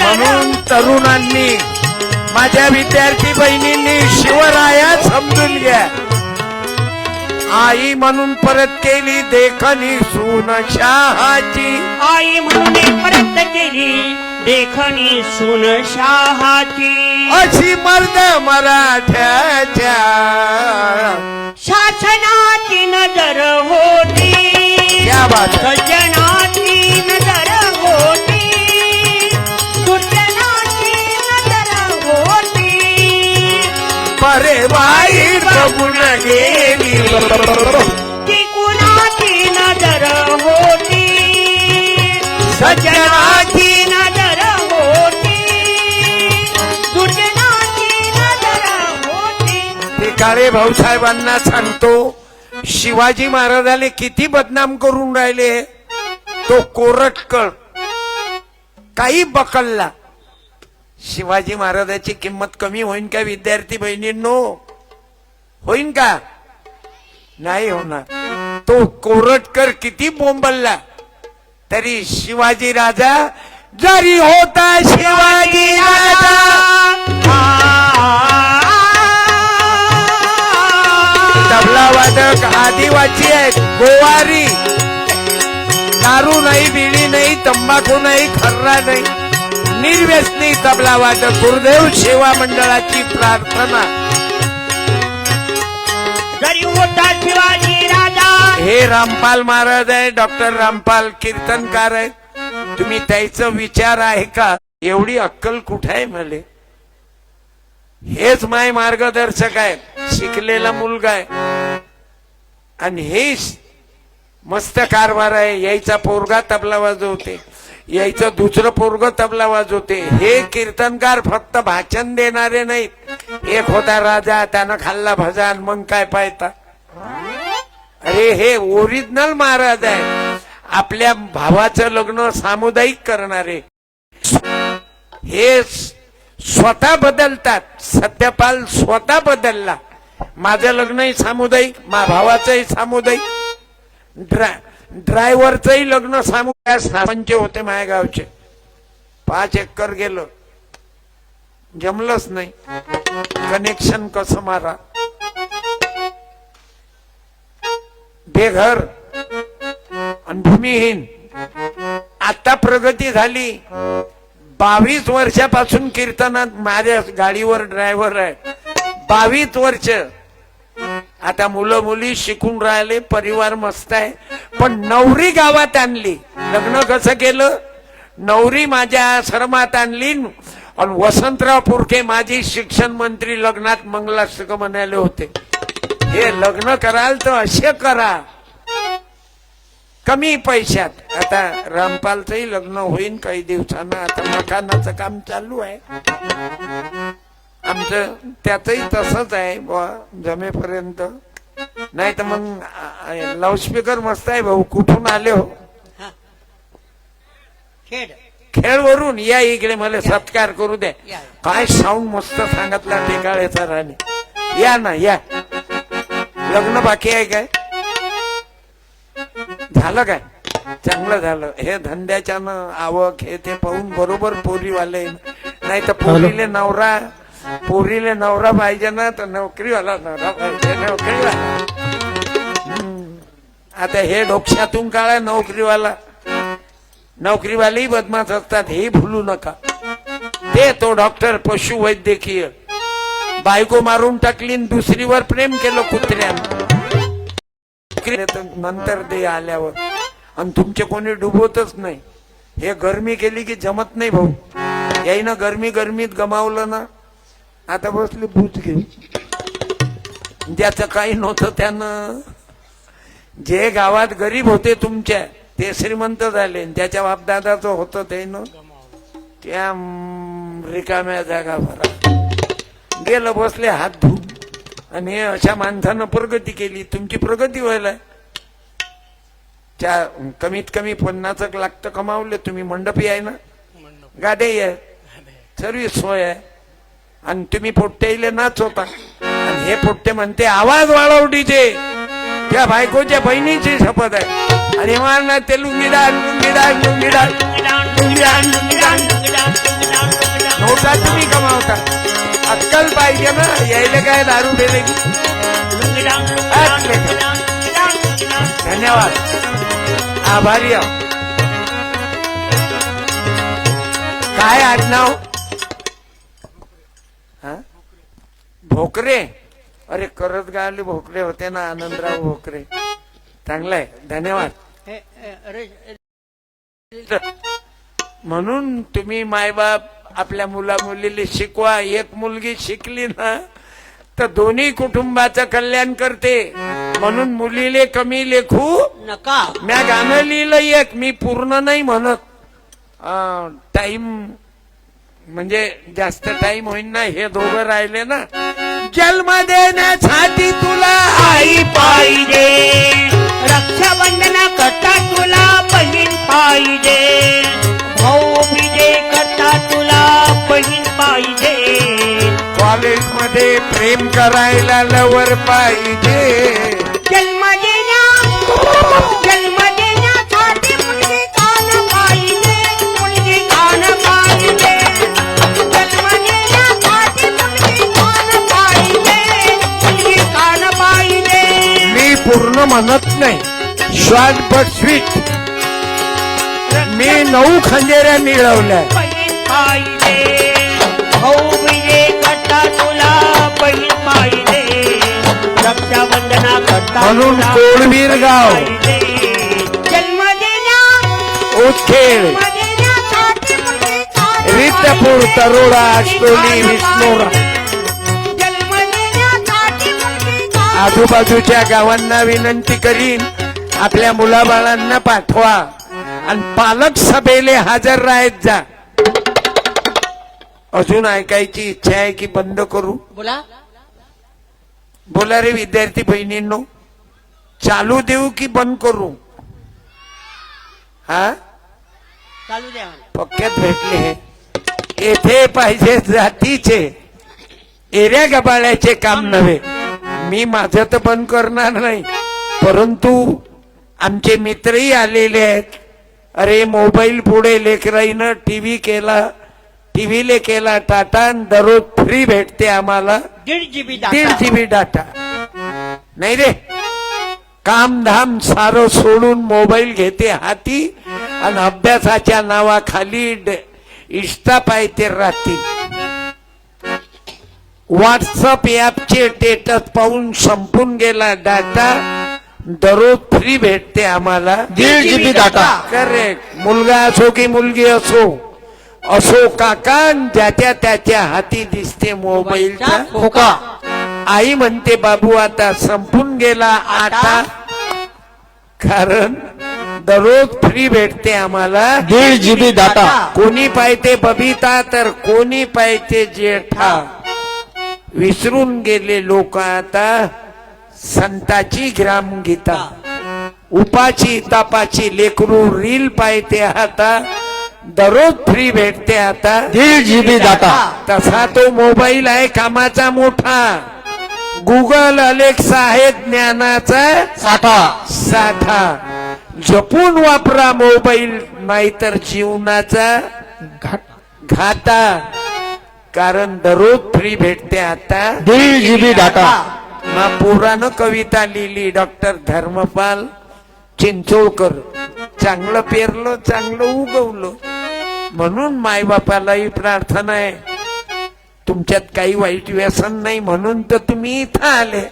म्हणून तरुणांनी माझ्या विद्यार्थी बहिणींनी शिवराया समजून घ्या. आई म्हणून परत केली देखणी सून शहाची आई म्हणून परत केली देखणी सुन शहाची अशी मर्द मराठ्याच्या शासनाची नजर होती. क्या गेली ती कुणाची नजर होती. सज्जनाची नजर होती. दुर्जनाची नजर होती. ते काळे भाऊसाहेबांना सांगतो शिवाजी महाराजाले किती बदनाम करून राहिले. तो कोरटकर काही बकलला. शिवाजी महाराजाची किंमत कमी होईन का विद्यार्थी बहिणींनो? होईन का? नाही होणार. तो कोरटकर किती बोंबलला. तरी शिवाजी राजा जरी होता शिवाजी राजा. तबला वादक आदिवासी आहेत गोवारी. दारू नाही बिडी नाही तंबाखू नाही खर्रा नाही. निर्व्यसनी तबला वादक गुरुदेव सेवा मंडळाची प्रार्थना. हे रामपाल महाराज आहे डॉक्टर रामपाल कीर्तनकार आहे तुम्ही त्याचा विचार आहे का? एवढी अक्कल कुठे आहे मले? हेच माय मार्गदर्शक आहे शिकलेला मुलगा आहे. आणि हे मस्त कारभार आहे यायचा पोरगा तबला वाजवते यायचं दुसरं पोरग तबला वाजवते. हे कीर्तनकार फक्त भाषण देणारे नाहीत. एक होता राजा त्यानं खाल्ला भजान मग काय पाहता अरे हे ओरिजिनल महाराज आहे आपल्या भावाचं लग्न सामुदायिक करणारे. हे स्वतः बदलतात. सत्यपाल स्वतः बदलला. माझं लग्नही सामुदायिक मा भावाचंही सामुदायिक. ड्रा ड्रायव्हरचंही लग्न सामुदायिक सरपंच होते माझ्या गावचे. पाच एकर गेलं. जमलंच नाही. कनेक्शन कसं मारा? बेघर. आणि भूमिहीन. आता प्रगती झाली. बावीस वर्षापासून कीर्तनात माझ्या गाडीवर ड्रायव्हर आहे. बावीस वर्ष. आता मुलं मुली शिकून राहिले परिवार मस्त आहे. पण नवरी गावात आणली. लग्न कसं केलं? नवरी माझ्या आश्रमात आणली. आणि वसंतराव पुरके माझी शिक्षण मंत्री लग्नात मंगलाष्टक म्हणाले होते. हे लग्न कराल तर असे करा. कमी पैशात. आता रामपालचंही लग्न होईन काही दिवसानं. आता मकानाचं काम चालू आहे. आमचं त्याचंही तसंच आहे बुवा जमेपर्यंत. नाही तर मग लाऊडस्पीकर मस्त आहे भाऊ. कुठून आले हो? खेड खेळवरून या इकडे मला सत्कार करू द्या. काय साऊंड मस्त सांगितला टेकाळेचा राणे. या ना या. लग्न बाकी आहे काय? झालं काय? चांगलं झालं. हे धंद्याच्या आवक हे ते पाहून बरोबर पोरीवाले. नाही तर पोरीले नवरा पोरीले नवरा पाहिजे ना तर नोकरीवाला नवरा पाहिजे नोकरीवाला. आता हे डोक्यातून काढा नोकरीवाला. नोकरीवालेही बदमाश असतात हे भूलू नका. ते तो डॉक्टर पशुवैद्यकीय. बायको मारून टाकली आणि दुसरीवर प्रेम केलं कुत्र्यानं. नंतर ते आल्यावर. आणि तुमचे कोणी डुबवतच नाही. हे गरमी केली की जमत नाही भाऊ. याईनं गरमी गरमीत गमावलं ना आता बसले भूत घेऊन. ज्याचं काही नव्हतं त्यानं. जे गावात गरीब होते तुमच्या ते श्रीमंत झाले. त्याच्या बापदादाचं होतं ते न त्या रिकाम्या जागा भरा गेलं बसले हात धुवून आणि अशा माणसानं प्रगती केली. तुमची प्रगती व्हायला त्या कमीत कमी पन्नास लाख तर कमावले तुम्ही. मंडपी आहे ना? गाडे आहे. सोय आहे. आणि तुम्ही पोट्टे नाचवता आणि हे पोट्टे म्हणते आवाज वाढव डीजे. त्या बायकोच्या बहिणीची शपथ आहे. आणि म्हणणार ते लुंगीडाळ लुंगीडाळ लुंगीडाळ लुंगीडाळ मला तुम्ही कमावता अक्कल पाहिजे ना यायला काय दारू लुंगीडांग. धन्यवाद. आभारी आहो. काय आडनाव? हा? भोकरे? अरे करत गावले भोकरे होते ना आनंदराव भोकरे. चांगलंय. धन्यवाद. म्हणून तुम्ही मायबाप आपल्या मुला मुलीला शिकवा एक मुलगी शिकली ना तर दोन्ही कुटुंबाचं कल्याण करते. म्हणून मुलीले कमी लेखू नका. म्या गाणं लिहिलं एक मी पूर्ण नाही म्हणत. टाइम म्हणजे जास्त टाइम होईन ना हे दोघं राहिले ना. जन्म देण्यासाठी तुला आई पाहिजे. रक्षाबंधन करता तुला बहीण पाहिजे. कॉलेजमध्ये प्रेम करायला लवर पाहिजे. जन्म देण्या जन्म देण्यासाठी मुलगी कान पाहिजे मुलगी कान पाहिजे. जन्म देण्यासाठी मुलगी कान पाहिजे मुलगी कान पाहिजे. मी पूर्ण म्हणत नाही. श्वास बट स्वीट मी नऊ खंजेऱ्या मिळवल्या. पाहिजे तुला बहीण पाहिजे. रक्षाबंधना करता म्हणून कोळवीर गाव. जन्म देण्यासाठी मुलगी कान रितपूर. तरोडा अष्टोली विष्णोरा. आजूबाजूच्या गावांना विनंती करीन. आपल्या मुलाबाळांना पाठवा. आणि पालक सभेले हजर राहत जा. अजून ऐकायची इच्छा आहे की बंद करू? बोला. बोला रे विद्यार्थी बहिणींनो चालू देऊ की बंद करू? हा? चालू द्या. पक्क्यात भेटले येथे पाहिजे जातीचे एऱ्या गबाळ्याचे काम नव्हे. मी माझं तर बंद करणार नाही. परंतु आमचे मित्रही आलेले आहेत. अरे मोबाईल पुढे लेकराईनं टीव्ही केला. टीव्हीले केला टाटा दररोज फ्री भेटते आम्हाला. दीड जीबी दीड जीबी डाटा नाही रे. काम धाम सारं सोडून मोबाईल घेते हाती आणि अभ्यासाच्या नावाखाली इष्टा पायते राहते. व्हॉट्सअप ऍपचे स्टेटस पाहून संपून गेला डाटा दररोज फ्री भेटते आम्हाला. दीड जीबी डाटा करेक्ट मुलगा असो की मुलगी असो असो काका ज्याच्या त्याच्या हाती दिसते मोबाईलचा. खोका. आई म्हणते बाबू आता संपून गेला आटा कारण दररोज फ्री भेटते आम्हाला. दीड जीबी डाटा कोणी पाहिजे बबिता तर कोणी पाहिजे जेठा. विसरून गेले लोक आता. संताची ग्रामगीता उपाची तापाची लेकरू रील पाहिजे आता. दररोज फ्री भेटते आता. दीड जीबी डाटा तसा तो मोबाईल आहे कामाचा मोठा. गुगल अलेक्सा आहे ज्ञानाचा. साठा. साठा. जपून वापरा मोबाईल नाहीतर जीवनाचा घाट घाता. कारण दररोज फ्री भेटते आता. दीड जीबी डाटा मा पुरानं कविता लिहिली डॉक्टर धर्मपाल चिंचोळकर. चांगलं पेरलं चांगलं उगवलं. म्हणून मायबापालाही प्रार्थना आहे. तुमच्यात काही वाईट व्यसन नाही म्हणून तर तुम्ही इथं आले.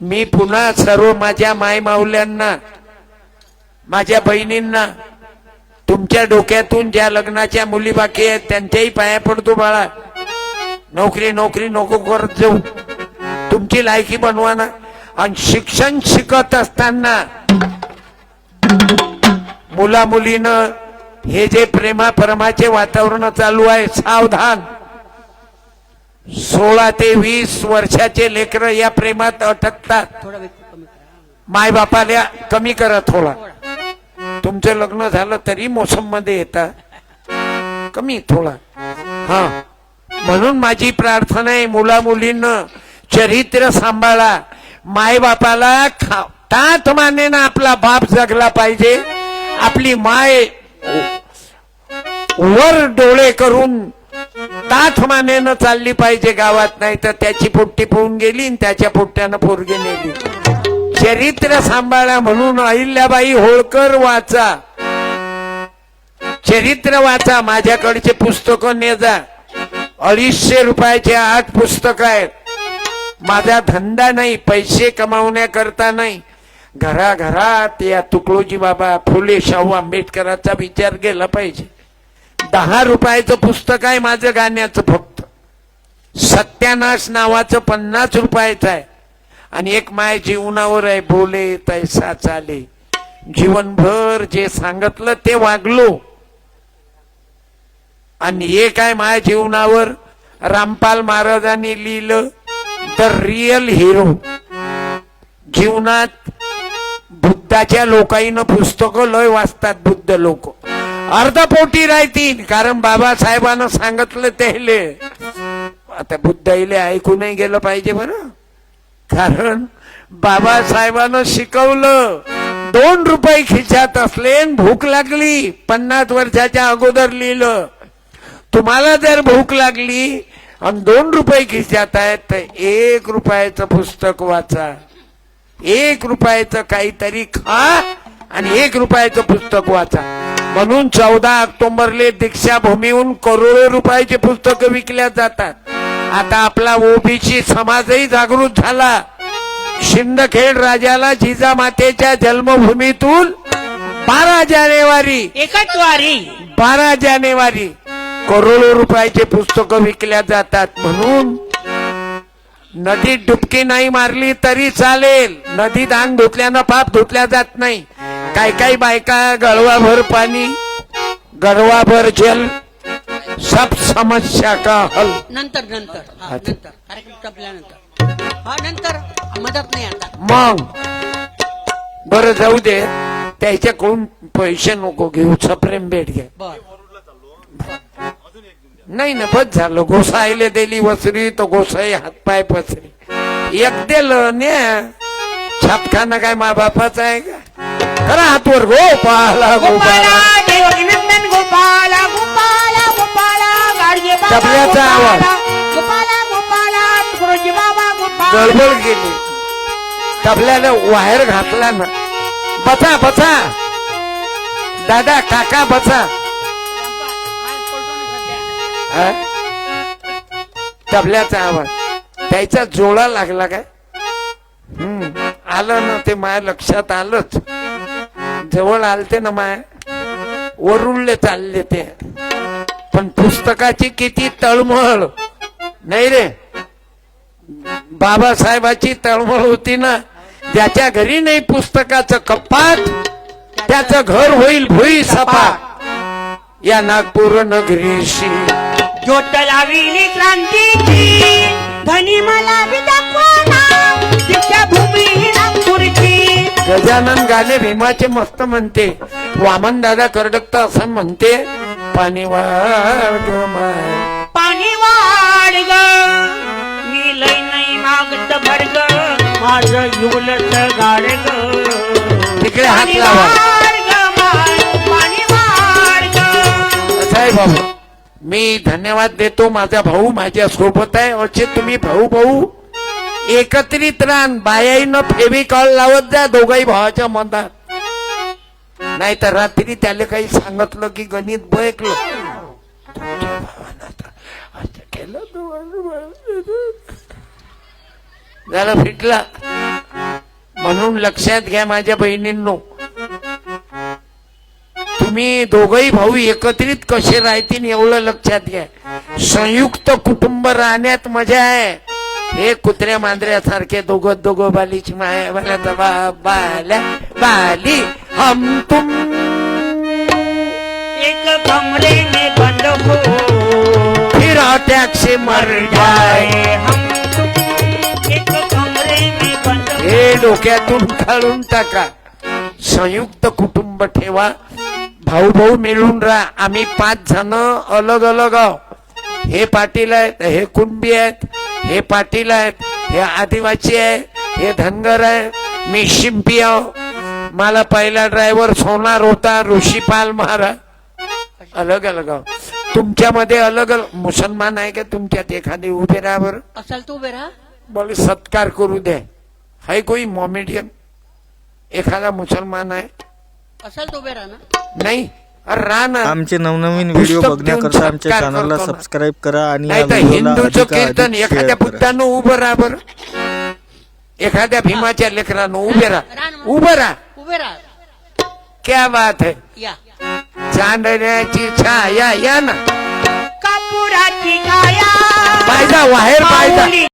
मी पुन्हा सर्व माझ्या माय माऊल्यांना माझ्या बहिणींना तुमच्या डोक्यातून ज्या लग्नाच्या मुली बाकी आहेत त्यांच्याही पाया पडतो बाळा. नोकरी नोकरी नको करत जाऊ. तुमची लायकी बनवा ना. आणि शिक्षण शिकत असताना मुला मुलीनं हे जे प्रेमापरमाचे वातावरण चालू आहे सावधान. सोळा ते वीस वर्षाचे लेकर या प्रेमात अटकतात. माय वेळ कमी करा. थोडा. तुमचं लग्न झालं तरी मोसममध्ये येतात कमी थोडा. हा. म्हणून माझी प्रार्थना आहे मुला मुलींना चरित्र सांभाळा. मायबापाला खा- तात मानेनं आपला बाप जगला पाहिजे. आपली माय वर डोळे करून ताठ मानेनं चालली पाहिजे गावात नाही तर त्याची पोट्टी पोहून गेली आणि त्याच्या पोट्ट्यानं पोरगे नेली. चरित्र सांभाळा म्हणून अहिल्याबाई होळकर वाचा. चरित्र वाचा माझ्याकडचे पुस्तकं ने जा. अडीचशे रुपयाचे आठ पुस्तक आहेत. माझा धंदा नाही पैसे कमावण्याकरता नाही. घराघरात या तुकडोजी बाबा फुले शाहू आंबेडकरांचा विचार केला पाहिजे. दहा रुपयाचं पुस्तक आहे माझं गाण्याचं फक्त. सत्यानाश नावाचं पन्नास रुपयाचं आहे. आणि एक माय जीवनावर आहे बोले तैसा चाले. जीवनभर जे सांगितलं ते वागलो. आणि एक आहे माझ्या जीवनावर रामपाल महाराजांनी लिहिलं द रिअल हिरो. जीवनात बुद्धाच्या लोकाईनं पुस्तकं लय वाचतात बुद्ध लोक. अर्धपोटी राहतील कारण बाबासाहेबांना सांगितलं त्याले. आता बुद्धाईले ऐकू नाही गेलं पाहिजे बरं. कारण बाबासाहेबानं शिकवलं दोन रुपये खिशात असले भूक लागली पन्नास वर्षाच्या अगोदर लिहिलं. तुम्हाला जर भूक लागली आणि दोन रुपये खिशात आहेत तर एक रुपयाचं पुस्तक वाचा. एक रुपयाचं काहीतरी खा आणि एक रुपयाचं पुस्तक वाचा. म्हणून चौदा ऑक्टोबरले दीक्षाभूमीहून करोडो रुपयाचे पुस्तकं विकल्या जातात. आता आपला ओबीसी समाजही जागृत झाला. शिंदखेड राजाला जिजामातेच्या जन्मभूमीतून बारा जानेवारी एकच वारी बारा जानेवारी करोडो रुपयाचे पुस्तकं विकल्या जातात. म्हणून नदीत डुबकी नाही मारली तरी चालेल. नदीत अंग धुतल्यानं पाप धुतल्या जात नाही. काय काय बायका गळवाभर पाणी गळवाभर जल सब समस्या का हल? नंतर नंतर. हा, अच्छा. नंतर. कार्यक्रम संपल्यानंतर. हा नंतर. मदत नाही आता. मग? बरं जाऊ दे. त्याच्याकडून पैसे नको घेऊ. सप्रेम भेट घ्या बर. नाही ना बस झालं. गोसाईले दिली वसरी तो गोसाई हातपाय पसरी. एक दिलं छापखाना काय मा बापाचा आहे का? करा हातवर गोपाला गोपाला गोपाला गोपाला गोपाला तबल्याचा आवाज. गडबड गेली तबल्यानं वायर घातला ना. बसा बसा. दादा काका हा? तबल्याचा आवाज. त्याचा जोळा लागला काय? हम्म. आलं ना ते माया लक्षात आलंच. जवळ आलते ना माया. वरुळले चालले ते. पण पुस्तकाची किती तळमळ. नाही रे. बाबासाहेबाची तळमळ होती ना. ज्याच्या घरी नाही पुस्तकाचं कपाट त्याचं घर होईल भुई सपा या नागपूर नगरीशी. लाविली क्रांतीची धनी मला गजानन गाणे भीमाचे मस्त म्हणते. वामन दादा करडकता असं म्हणते. पाणी वाढ. पाणी वाढ ग. मी लय नाही मागत भडग. माझं युवलट गाड ग. तिकडे हात पाणी लावा पाणी वाढ ग. आहे भाऊ मी धन्यवाद देतो माझा भाऊ माझ्या सोबत आहे. असे तुम्ही भाऊ भाऊ एकत्रित राहून बायाईनं फेविकॉल लावत जा दोघाही भावाच्या मनात. नाही तर रात्री त्याला काही सांगितलं की गणित बैकलं तुमच्या भावानं असं केलं तुम्हाला. झालं फिटला. म्हणून लक्षात घ्या माझ्या बहिणींनो. तुम्ही दोघही भाऊ एकत्रित कसे राहतील एवढं लक्षात घ्या. संयुक्त कुटुंब राहण्यात मजा आहे. हे कुत्र्या मांजऱ्यासारखे दोघं दोघं बालीची माया बाल्या बाल्या बाली हम तुम. एक कमरे में बंद हो फिर अटॅक से मर जाए हम एक कमरे में बंद हो हे डोक्यातून काढून टाका. संयुक्त कुटुंब ठेवा. भाऊ भाऊ मिळून राहा. आम्ही पाच जण अलग अलग आहो हे पाटील आहेत हे कुणबी आहेत हे पाटील आहेत हे आदिवासी आहे हे धनगर आहे मी शिंपी आहो. मला पहिला ड्रायव्हर सोनार होता ऋषीपाल महाराज. अलग अलग आहो. तुमच्यामध्ये अलग अलग मुसलमान आहे का तुमच्यात? एखादे उभे राहा बरं. असाल तू उभे राहा. बोले सत्कार करू द्या हाय कोई मॉमेडियन. एखादा मुसलमान आहे. असाल तू उभे राहा ना नाही अरे राहा ना. आमचे नवनवीन व्हिडिओ पुस्तक बघण्याकरता आमच्या सत्कार चॅनलला करतो ना. सबस्क्राईब करा आणि या नाही तर व्हिडिओला हिंदूचं अधिकाधिक कीर्तन share एखाद्या करा. बुद्धानं उभं राहा बरं. एखाद्या भीमाच्या लेकरानं उभे राहा. राहा. ना. उभं राहा. उभे राहा. क्या बात है? या. चांदण्याची छाया या ना. कापुराची काया पायदा बाहेर पायदा